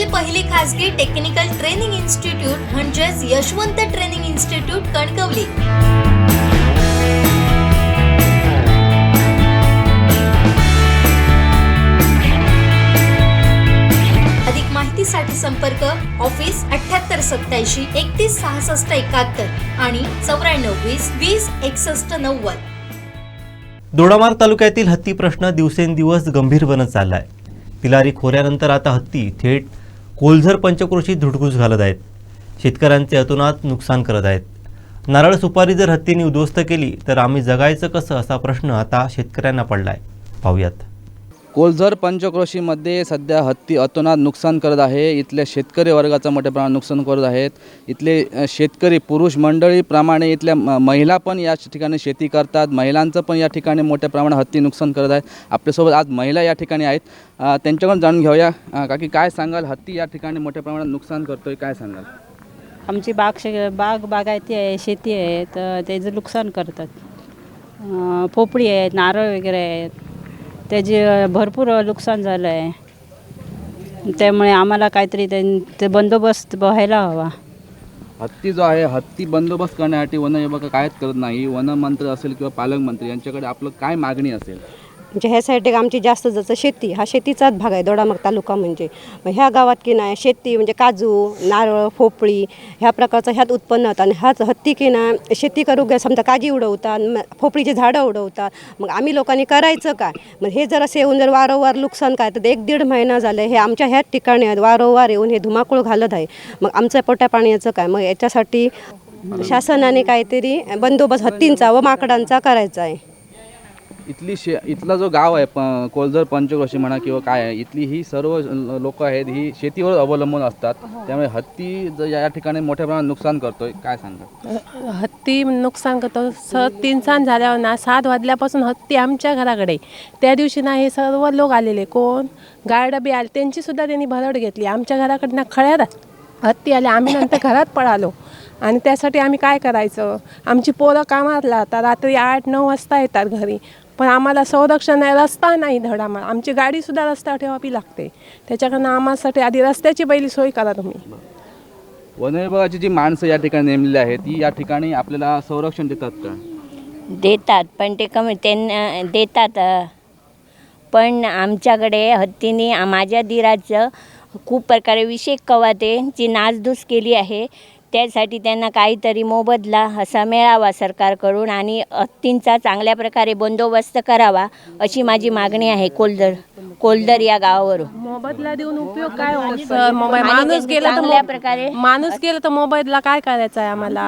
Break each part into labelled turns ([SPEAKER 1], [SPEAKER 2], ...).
[SPEAKER 1] देशातील पहिली खासगी टेक्निकल ट्रेनिंग इन्स्टिट्यूट म्हणजेच यशवंत ट्रेनिंग इन्स्टिट्यूट कणकवली. अधिक माहितीसाठी संपर्क ऑफिस अठ्याहत्तर सत्याऐंशी एकतीस सहासष्ट एकाहत्तर आणि चौऱ्याण्णव वीस वीस एकसष्ट नव्वद.
[SPEAKER 2] दोडामार्ग तालुक्यातील हत्ती प्रश्न दिवसेंदिवस गंभीर बनत चाललाय. तिलारी खोऱ्यानंतर आता हत्ती थेट कोलझर पंचक्रोशी धुडगूस घालत आहेत. शेतकऱ्यांचे अतोनात नुकसान करत आहेत. नारळ सुपारी जर हत्तीने उद्ध्वस्त केली तर आम्ही जगायचं कसं असा प्रश्न आता शेतकऱ्यांना पडला आहे पाहूयात.
[SPEAKER 3] कोलझर पंचक्रोशीमध्ये सध्या हत्ती अतोनात नुकसान करत आहे. इथल्या शेतकरी वर्गाचं मोठ्या प्रमाणात नुकसान करत आहेत. इथले शेतकरी पुरुष मंडळीप्रमाणे इथल्या म- महिला पण या ठिकाणी शेती करतात. महिलांचं पण या ठिकाणी मोठ्या प्रमाणात हत्ती नुकसान करत आहेत. आपल्यासोबत आज महिला या ठिकाणी आहेत. त्यांच्याकडून जाणून घेऊया. काकी काय सांगाल? हत्ती या ठिकाणी मोठ्या प्रमाणात नुकसान करतोय काय सांगाल?
[SPEAKER 4] आमची बाग शे बाग बागायती आहे शेती आहे तर त्याचं नुकसान करतात. पोपळी आहेत नारळ वगैरे आहेत. त्याचे भरपूर नुकसान झालं आहे. त्यामुळे आम्हाला काहीतरी ते बंदोबस्त व्हायला हवा.
[SPEAKER 3] हत्ती जो आहे हत्ती बंदोबस्त करण्यासाठी वन विभाग कायच करत नाही. वनमंत्री असेल किंवा पालकमंत्री यांच्याकडे आपलं काय मागणी असेल?
[SPEAKER 5] म्हणजे ह्यासाठी आमची जास्त जसं शेती हा शेतीचाच भाग आहे दोडामाग तालुका म्हणजे. मग ह्या गावात की नाही शेती म्हणजे काजू नारळ पोपळी ह्या प्रकारचं ह्यात उत्पन्न होतं. आणि ह्याच हत्ती की ना शेती करू घ्या समजा काजी उडवतात म- झाडं उडवतात मग आम्ही लोकांनी करायचं काय? मग हे जर असे येऊन जर वारंवार नुकसान काय? तर एक दीड महिना झालं हे आमच्या ह्याच ठिकाणी आहेत वारंवार येऊन हे धुमाकूळ घालत आहे. मग आमचं पोट्या पाण्याचं काय? मग याच्यासाठी शासनाने काहीतरी बंदोबस्त हत्तींचा व माकडांचा करायचा आहे.
[SPEAKER 3] इथली शे इथला जो गाव आहे प कोलझर पंचक्रोशी म्हणा किंवा काय आहे इथली ही सर्व लोक आहेत ही शेतीवर अवलंबून असतात. त्यामुळे हत्ती ज- या ठिकाणी मोठ्या प्रमाणात नुकसान करतोय काय सांगा
[SPEAKER 6] हत्ती नुकसान करतो. स तीन सांज झाल्यावर ना सात वाजल्यापासून हत्ती आमच्या घराकडे त्या दिवशी ना हे सर्व लोक आलेले. कोण? गार्डबी आले. त्यांची सुद्धा त्यांनी भरड घेतली. आमच्या घराकडनं खळ्यात हत्ती आले. आम्ही नंतर घरात पळालो. आणि त्यासाठी आम्ही काय करायचं? आमची पोरं कामात राहतात रात्री आठ नऊ वाजता येतात घरी. पण आम्हाला संरक्षण आहे रस्ता नाही धड आम्हाला. आमची गाडीसुद्धा रस्त्यावर ठेवावी लागते. त्याच्याकडनं आम्हासाठी आधी रस्त्याची पहिली सोय करा तुम्ही.
[SPEAKER 3] वन विभागाची जी माणसं या ठिकाणी नेमलेली आहेत ती या ठिकाणी आपल्याला संरक्षण देतात का?
[SPEAKER 7] देतात पण ते कमी त्यांना देतात. अ, पण आमच्याकडे हत्तीने आ- माझ्या दिराचं खूप प्रकारे विषेक कवातेची नासधूस केली आहे त्यासाठी त्यांना काहीतरी मोबदला असा मिळावा सरकारकडून आणि हत्तींचा चांगल्या प्रकारे बंदोबस्त करावा अशी माझी मागणी आहे कोलदर कोलदर या गावावरून.
[SPEAKER 6] मोबदला देऊन उपयोग काय हो मोबाईल
[SPEAKER 7] आणि
[SPEAKER 6] माणूस
[SPEAKER 7] त्यांनी
[SPEAKER 6] गेला तर
[SPEAKER 7] चांगल्या
[SPEAKER 6] मो-
[SPEAKER 7] प्रकारे
[SPEAKER 6] माणूस गेला तर मोबाईलला काय करायचं आहे आम्हाला?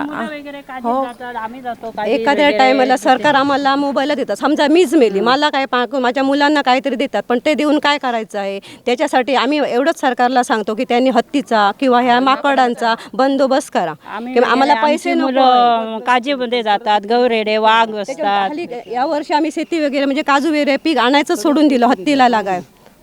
[SPEAKER 6] हो.
[SPEAKER 4] आम्ही जातो काजी
[SPEAKER 5] एखाद्या टायमाला सरकार आम्हाला मोबाईल देतात. समजा मीच मेली मला काय पा- माझ्या मुलांना काहीतरी देतात पण ते देऊन काय करायचं आहे? त्याच्यासाठी आम्ही एवढंच सरकारला सांगतो की त्यांनी हत्तीचा किंवा ह्या माकडांचा बंदोबस्त करा. किंवा आम्हाला
[SPEAKER 4] वगैरे
[SPEAKER 5] पैसे नको.
[SPEAKER 4] काजीमध्ये जातात गौरेडे वाघ असतात.
[SPEAKER 5] या वर्षी आम्ही शेती वगैरे म्हणजे काजू वगैरे पीक आणायचं सोडून दिलं हत्तीला लागाय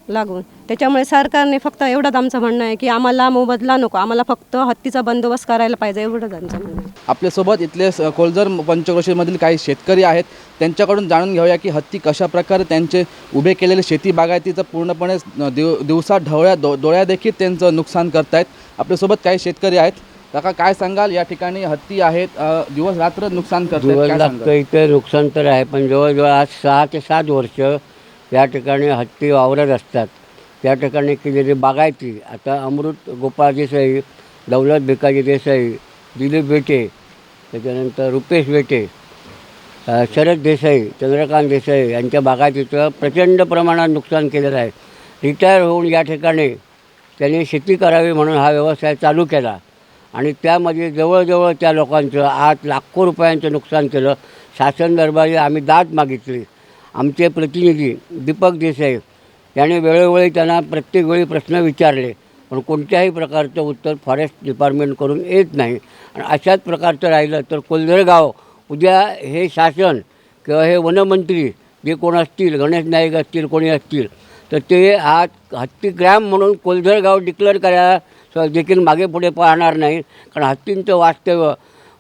[SPEAKER 5] लागून. त्याच्यामुळे सरकारने फक्त एवढंच आमचं म्हणणं आहे की आम्हाला मोबदला नको. आम्हाला फक्त हत्तीचा बंदोबस्त करायला पाहिजे एवढंच आमचं म्हणणं आहे.
[SPEAKER 3] आपल्यासोबत इथले कोलझर पंचक्रोशीमधील काही शेतकरी आहेत. त्यांच्याकडून जाणून घेऊया की हत्ती कशा प्रकारे त्यांचे उभे केलेले शेती बागायतीचं पूर्णपणे दिव दिवसा ढवळ्या दो डोळ्या देखील त्यांचं नुकसान करतायत. आपल्यासोबत काही शेतकरी आहेत. काका काय सांगाल? या ठिकाणी हत्ती आहेत अ, दिवस रात्र नुकसान करतात
[SPEAKER 8] दिवस लागतं? इथे नुकसान तर आहे पण जवळजवळ आज सहा ते सात वर्ष या ठिकाणी हत्ती वावरत असतात. त्या ठिकाणी केलेली बागायती आता अमृत गोपाळ देसाई दौलत भिकाजी देसाई दिलीप बेटे त्याच्यानंतर रुपेश बेटे अ, शरद देसाई चंद्रकांत देसाई यांच्या बागायतीचं प्रचंड प्रमाणात नुकसान केलेलं आहे. रिटायर होऊन या ठिकाणी त्यांनी शेती करावी म्हणून हा व्यवसाय चालू केला. आणि त्यामध्ये जवळजवळ त्या लोकांचं आज लाखो रुपयांचं नुकसान केलं. शासन दरबारी आम्ही दाद मागितली. आमचे प्रतिनिधी दीपक देसाई त्याने वेळोवेळी त्यांना प्रत्येक वेळी प्रश्न विचारले पण कोणत्याही प्रकारचं उत्तर फॉरेस्ट डिपार्टमेंटकडून येत नाही. आणि अशाच प्रकारचं राहिलं तर कोल्हेरगाव उद्या हे शासन किंवा हे वनमंत्री जे कोण असतील गणेश नाईक असतील कोणी असतील तर ते आज हत्तीग्राम म्हणून कोलधर डिक्लेअर करायला स- देखील मागे पुढे पाहणार नाही. कारण हत्तींचं वास्तव्य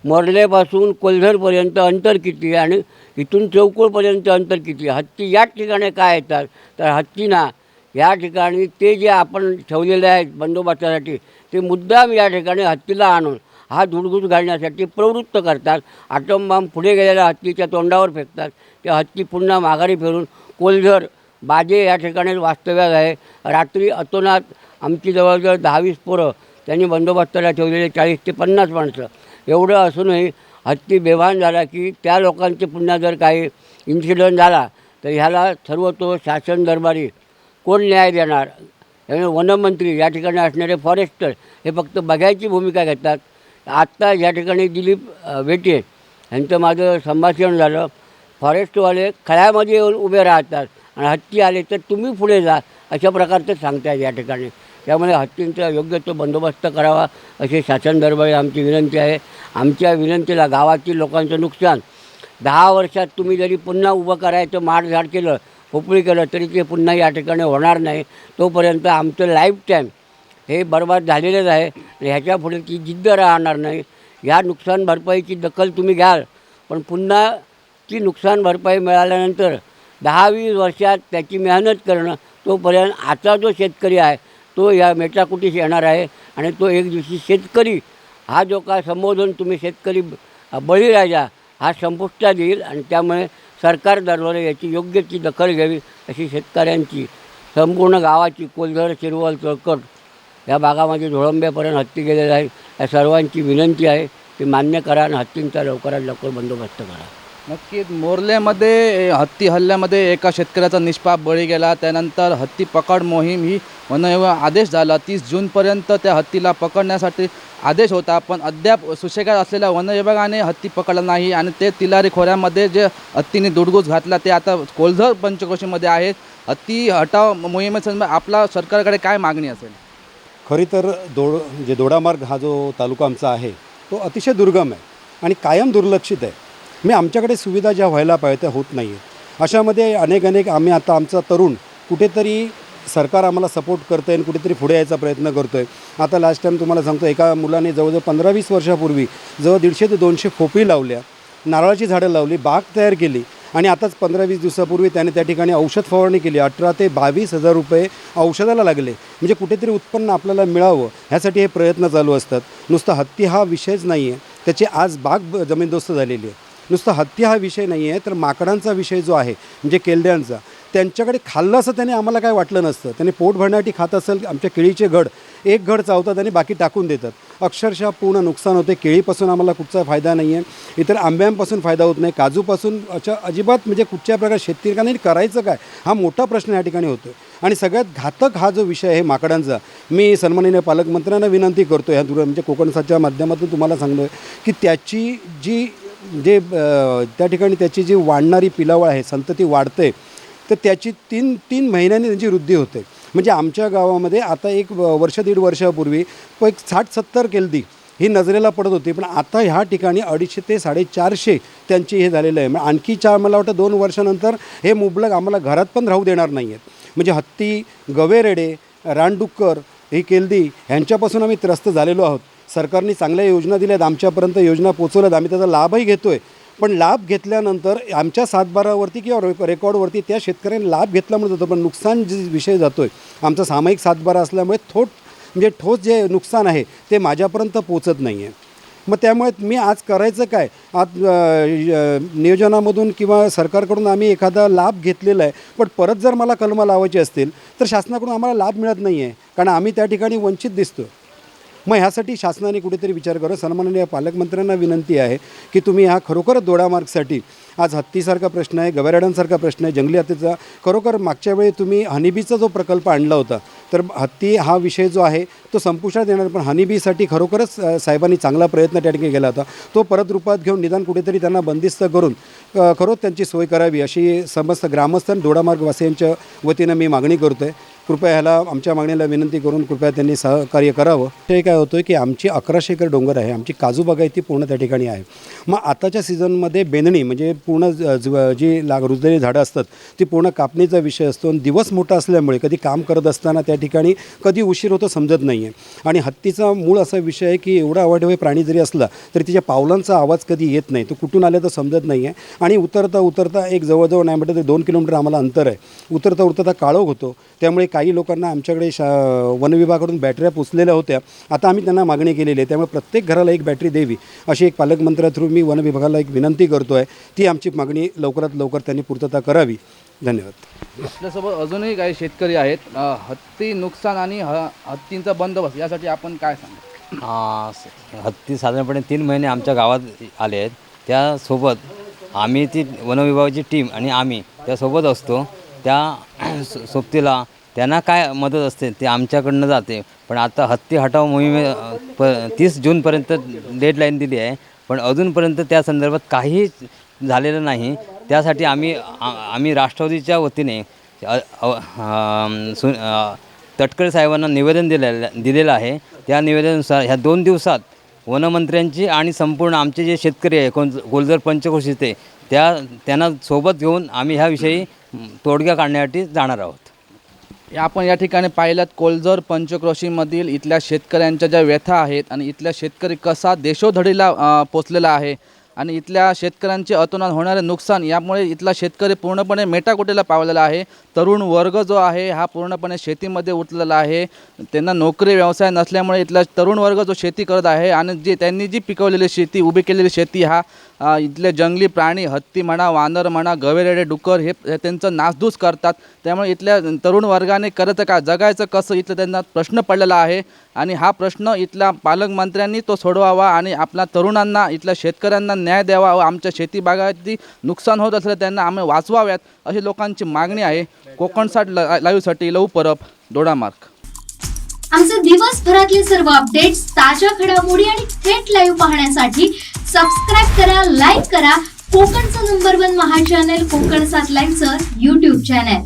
[SPEAKER 8] मरलेपासून कोल्झरपर्यंत अंतर किती आणि इथून चौकुळपर्यंत अंतर किती हत्ती याच ठिकाणी काय येतात? तर हत्तींना या ठिकाणी ते जे आपण ठेवलेले आहेत बंदोबस्तासाठी ते मुद्दाम या ठिकाणी हत्तीला आणून हा धुडघुस घालण्यासाठी प्रवृत्त करतात. आटोमबाम पुढे गेलेल्या हत्तीच्या तोंडावर फेकतात. त्या हत्ती पुन्हा माघारी फिरून कोलझर बाजे या ठिकाणी वास्तव्यात आहे रात्री अतोनात आमची जवळजवळ दहावीस पोरं त्यांनी बंदोबस्ताला ठेवलेले चाळीस ते पन्नास माणसं. एवढं असूनही हत्ती बेभान झाला की त्या लोकांचे पुन्हा जर काही इन्सिडंट झाला तर ह्याला सर्व तो शासन दरबारी कोण न्याय देणार? वनमंत्री या ठिकाणी असणारे फॉरेस्टर हे फक्त बघायची भूमिका घेतात. आत्ता या ठिकाणी दिलीप भेटे वेटे यांचं माझं संभाषण झालं. फॉरेस्टवाले खळ्यामध्ये येऊन उभे राहतात आणि हत्ती आले तर तुम्ही पुढे जा अशा प्रकारचं सांगतात या ठिकाणी. त्यामुळे हत्तींचा योग्य तो बंदोबस्त करावा अशी शासन दरबारी आमची विनंती आहे. आमच्या विनंतीला गावातील लोकांचं नुकसान. दहा वर्षात तुम्ही जरी पुन्हा उभं करायचं माडझाड केलं पोपळी केलं तरी ते पुन्हा या ठिकाणी होणार नाही. तोपर्यंत आमचं लाईफ टाईम हे बर्बाद झालेलंच आहे. ह्याच्या पुढे ती जिद्द राहणार नाही. या नुकसान भरपाईची दखल तुम्ही घ्याल. पण पुन्हा ती नुकसान भरपाई मिळाल्यानंतर दहा वीस वर्षात त्याची मेहनत करणं तोपर्यंत आता जो शेतकरी आहे तो या मेटाकुटीस येणार आहे आणि तो एक दिवशी शेतकरी हा जो काय संबोधन तुम्ही शेतकरी बळीराजा हा संपुष्टात येईल आणि त्यामुळे सरकार दरबारी याची योग्य ती दखल घ्यावी अशी शेतकऱ्यांची संपूर्ण गावाची कोलघर शिरवल चळकट या भागामध्ये झोळंब्यापर्यंत हत्ती गेलेलं आहे. या सर्वांची विनंती आहे की मान्य करा आणि हत्तींचा लवकरात लवकर बंदोबस्त करा.
[SPEAKER 3] नक्कीच. मोर्लेमध्ये हत्ती हल्ल्यामध्ये एका शेतकऱ्याचा निष्पाप बळी गेला. त्यानंतर हत्ती पकड मोहीम ही वनविभाग आदेश झाला. तीस जूनपर्यंत त्या हत्तीला पकडण्यासाठी आदेश होता. पण अद्याप सुशेगात असलेल्या वन विभागाने हत्ती पकडला नाही आणि ते तिलारी खोऱ्यामध्ये जे हत्तीने दुडगूस घातला ते आता कोलझर पंचक्रोशीमध्ये आहेत हत्ती हटाव मोहिमेसंदर्भात आपला सरकारकडे काय मागणी असेल?
[SPEAKER 9] खरी तर दोड जे दोडामार्ग हा जो तालुका आमचा आहे तो अतिशय दुर्गम आहे आणि कायम दुर्लक्षित आहे. मी आमच्याकडे सुविधा ज्या व्हायला पाहिजे त्या होत नाही आहेत अशामध्ये अनेक अनेक आम्ही आता आमचा तरुण कुठेतरी सरकार आम्हाला सपोर्ट करतं आहे आणि कुठेतरी पुढे यायचा प्रयत्न करतो आहे आता लास्ट टाईम तुम्हाला सांगतो एका मुलाने जवळजवळ पंधरा वीस वर्षापूर्वी जवळ दीडशे ते दोनशे खोपी लावल्या. नारळाची झाडं लावली बाग तयार केली आणि आताच पंधरा वीस दिवसापूर्वी त्याने त्या ठिकाणी औषध फवारणी केली. अठरा ते बावीस हजार रुपये औषधाला लागले. म्हणजे कुठेतरी उत्पन्न आपल्याला मिळावं ह्यासाठी हे प्रयत्न चालू असतात. नुसतं हत्ती हा विषयच नाही आहे त्याची आज बाग ब- जमीनदोस्त झालेली आहे. नुसतं हत्ती हा विषय नाही आहे तर माकडांचा विषय जो आहे म्हणजे केलद्यांचा त्यांच्याकडे खाल्लं असं त्याने आम्हाला काय वाटलं नसतं. त्याने पोट भरण्यासाठी खात असेल आमच्या केळीचे घड एक घड चावतात आणि बाकी टाकून देतात. अक्षरशः पूर्ण नुकसान होते. केळीपासून आम्हाला कुठचा फायदा नाही आहे. इतर आंब्यांपासून फायदा होत नाही. काजूपासून अशा अजिबात म्हणजे कुठच्या प्रकारे शेतकऱ्यांनी करायचं काय? हा मोठा प्रश्न या ठिकाणी होतो आणि सगळ्यात घातक हा जो विषय आहे माकडांचा मी सन्माननीय पालकमंत्र्यांना विनंती करतो ह्या दूर म्हणजे कोकणसाच्या माध्यमातून तुम्हाला सांगतो आहे की त्याची जी जे त्या ठिकाणी त्याची जी वाढणारी पिलावळ आहे संतती वाढते तर त्याची तीन तीन महिन्यांनी त्यांची वृद्धी होते. म्हणजे आमच्या गावामध्ये आता एक व- वर्ष दीड वर्षापूर्वी एक साठ सत्तर केल्दी ही नजरेला पडत होती पण आता ह्या ठिकाणी अडीचशे ते साडेचारशे त्यांची हे झालेलं आहे. मग आणखी चार मला वाटतं दोन वर्षानंतर हे मुबलक आम्हाला घरात पण राहू देणार नाही आहेत म्हणजे हत्ती गवेरेडे रानडुक्कर ही केल्दी ह्यांच्यापासून आम्ही त्रस्त झालेलो आहोत. सरकारने चांगल्या योजना दिल्या आहेत आमच्यापर्यंत योजना पोचवल्यात आम्ही त्याचा लाभही घेतो आहे पण लाभ घेतल्यानंतर आमच्या सातबारावरती किंवा रे रेकॉर्डवरती त्या शेतकऱ्यांनी लाभ घेतल्यामुळे जातो. पण नुकसान जे विषय जातो आहे आमचा सामायिक सातबारा असल्यामुळे थोट म्हणजे ठोस जे नुकसान आहे ते माझ्यापर्यंत पोचत नाही आहे मग त्यामुळे मी आज करायचं काय? आज नियोजनामधून किंवा सरकारकडून आम्ही एखादा लाभ घेतलेला आहे पण परत जर मला कलमं लावायची असतील तर शासनाकडून आम्हाला लाभ मिळत नाही आहे कारण आम्ही त्या ठिकाणी वंचित दिसतो मग ह्यासाठी शासनाने कुठेतरी विचार करा. सन्माननीय पालकमंत्र्यांना विनंती आहे की तुम्ही हा खरोखरच दोडामार्गसाठी आज हत्तीसारखा प्रश्न आहे गवेराडांसारखा प्रश्न आहे जंगली हत्तीचा खरोखर मागच्या वेळी तुम्ही हनीबीचा जो प्रकल्प आणला होता तर हत्ती हा विषय जो आहे तो संपुष्टात येणार पण हनीबीसाठी खरोखरच साहेबांनी चांगला प्रयत्न त्या ठिकाणी केला होता. तो परत रूपात घेऊन निदान कुठेतरी त्यांना बंदिस्त करून खरोच त्यांची सोय करावी अशी समस्त ग्रामस्थ दोडामार्गवासियांच्या वतीनं मी मागणी करतो आहे कृपया ह्याला आमच्या मागणीला विनंती करून कृपया त्यांनी सहकार्य करावं. ते काय होतं की आमची अकराशे एकर डोंगर आहे आमची काजू बागायती पूर्ण त्या ठिकाणी आहे. मग आताच्या सीझनमध्ये बेंदणी म्हणजे पूर्ण ज- जी लाग रुजलेली झाडं असतात ती पूर्ण कापणीचा विषय असतो आणि दिवस मोठा असल्यामुळे कधी काम करत असताना त्या ठिकाणी कधी उशीर होतो समजत नाही आहे आणि हत्तीचा मूळ असा विषय आहे की एवढा आवडवे प्राणी जरी असला तरी तिच्या पावलांचा आवाज कधी येत नाही तो कुठून आले तर समजत नाही आहे आणि उतरता उतरता एक जवळजवळ नाही म्हटलं तर दोन किलोमीटर आम्हाला अंतर आहे. उतरता उतरता काळोख होतो. त्यामुळे काही लोकांना आमच्याकडे शा वन विभागाकडून बॅटऱ्या पोचलेल्या होत्या. आता आम्ही त्यांना मागणी केलेली आहे. त्यामुळे प्रत्येक घराला एक बॅटरी द्यावी अशी एक पालकमंत्र्या थ्रू मी वन विभागाला एक विनंती करतो आहे ती आमची मागणी लवकरात लवकर त्यांनी पूर्तता करावी. धन्यवाद.
[SPEAKER 3] आपल्यासोबत अजूनही काही शेतकरी आहेत. हत्ती नुकसान आणि ह हत्तींचा बंदोबस्त यासाठी आपण काय सांगा?
[SPEAKER 10] हत्ती साधारणपणे तीन महिने आमच्या गावात आले आहेत. त्यासोबत आम्ही ती वनविभागाची टीम आणि आम्ही त्यासोबत असतो. त्या सोबतीला त्यांना काय मदत असते ते आमच्याकडनं जाते. पण आता हत्ती हटाव मोहिमे प तीस जूनपर्यंत डेडलाईन दिली आहे. पण अजूनपर्यंत त्या संदर्भात काही झालेलं नाही. त्यासाठी आम्ही आम्ही राष्ट्रवादीच्या वतीने सु तटकरे साहेबांना निवेदन दिलेलं दिलेलं आहे. त्या निवेदनानुसार ह्या दोन दिवसात वनमंत्र्यांची आणि संपूर्ण आमचे जे शेतकरी आहे कोण गोलजर पंचक्रोशीचे त्या त्यांना सोबत घेऊन आम्ही ह्याविषयी तोडग्या तोडगा काढण्यासाठी जाणार आहोत.
[SPEAKER 3] आपण या ठिकाणी पाहिल्यात कोलजर पंचक्रोशीमधील इथल्या शेतकऱ्यांच्या ज्या व्यथा आहेत आणि इथल्या शेतकरी कसा देशोधडीला पोचलेला आहे आणि इथल्या शेतकऱ्यांचे अतोनात होणारे नुकसान यामुळे इथला शेतकरी पूर्णपणे मेटाकुटीला पावलेला आहे. तरुण वर्ग जो आहे हा पूर्णपणे शेतीमध्ये उतरलेला आहे. त्यांना नोकरी व्यवसाय नसल्यामुळे इथला तरुण वर्ग जो शेती करत आहे आणि जे त्यांनी जी पिकवलेली शेती उभी केलेली शेती हा इथले जंगली प्राणी हत्ती म्हणा वानर म्हणा गवेरेडे डुक्कर हे हे त्यांचं नासधूस करतात. त्यामुळे इथल्या तरुण वर्गाने करत का जगायचं कसं इथलं त्यांना प्रश्न पडलेला आहे. आणि हा प्रश्न इथल्या पालकमंत्र्यांनी तो सोडवावा आणि आपल्या तरुणांना इथल्या शेतकऱ्यांना न्याय द्यावा व आमच्या शेती बागायती नुकसान होत असलं त्यांना आम्ही वाचवाव्यात अशी लोकांची मागणी आहे. कोकणसाठ लाईव्हसाठी लव परब दोडामार्क
[SPEAKER 1] आमचे दिवसभरातले सर्व अपडेट्स ताज्या घडामोडी आणि थेट लाईव्ह पाहण्यासाठी सबस्क्राईब करा लाईक करा. कोकणचं number one Maha channel Konkan सात लाईव्हचं युट्यूब चॅनल